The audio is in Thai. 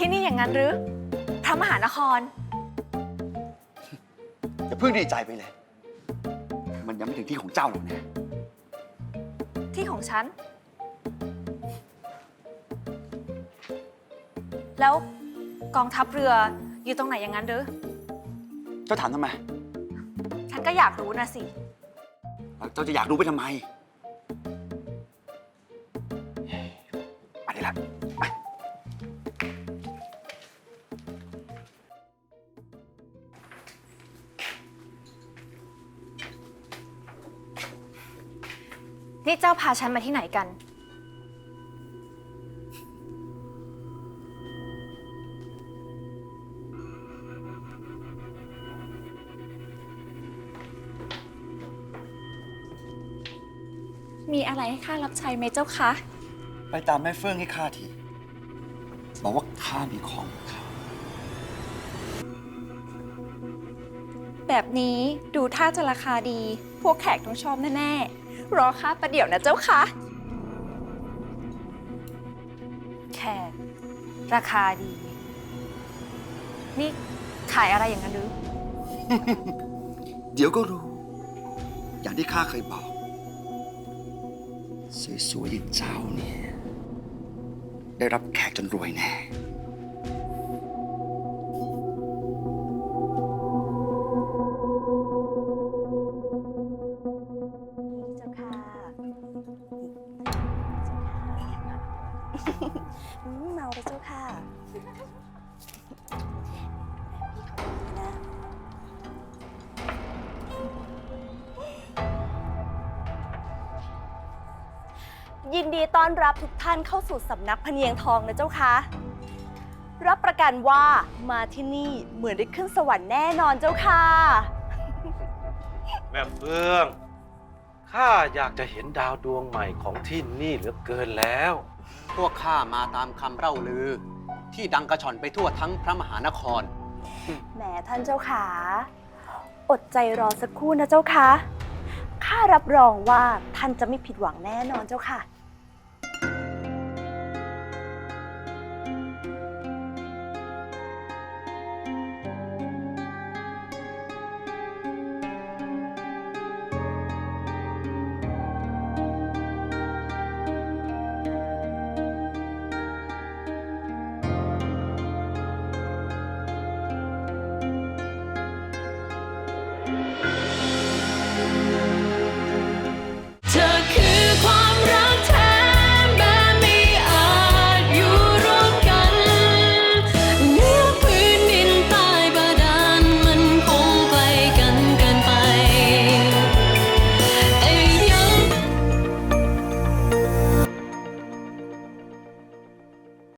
อย่างนั้นหรือ พระมหานคร อย่าเพิ่งดีใจไปเลย มันยังไม่ถึงที่ของเจ้าหรอกนะ ที่ของฉัน แล้วกองทัพเรืออยู่ตรงไหนอย่างนั้นหรือ เจ้าถามทำไม ฉันก็อยากรู้นะสิ แล้วเจ้าจะอยากรู้ไปทำไม นี่เจ้าพาฉันมาที่ไหนกัน มีอะไรให้ข้ารับใช้ไหมเจ้าคะ ไปตามแม่เฟื่องให้ข้าที บอกว่าข้ามีของข้าแบบนี้ดูท่าจะราคาดี พวกแขกต้องชอบแน่ๆ รอข้าประเดี๋ยวนะเจ้าค่ะ แขกราคาดี นี่ขายอะไรอย่างนั้นหรือ เดี๋ยวก็รู้ อย่างที่ข้าเคยบอก สวยๆอย่างเจ้าเนี่ย ได้รับแขกจนรวยแน่ อืมเมาไปเจ้าค่ะพี่เขาดีนะ ยินดีต้อนรับทุกท่านเข้าสู่สำนักพะเนียงทองนะเจ้าค่ะ รับประกันว่ามาที่นี่เหมือนได้ขึ้นสวรรค์แน่นอนเจ้าค่ะ แม่เฟื่อง ข้าอยากจะเห็นดาวดวงใหม่ของที่นี่เหลือเกินแล้ว พวกข้ามาตามคำเล่าลือ ที่ดังกระชอนไปทั่วทั้งพระมหานคร แหมท่านเจ้าขา อดใจรอสักครู่นะเจ้าค่ะข้ารับรองว่าท่านจะไม่ผิดหวังแน่นอนเจ้าค่ะ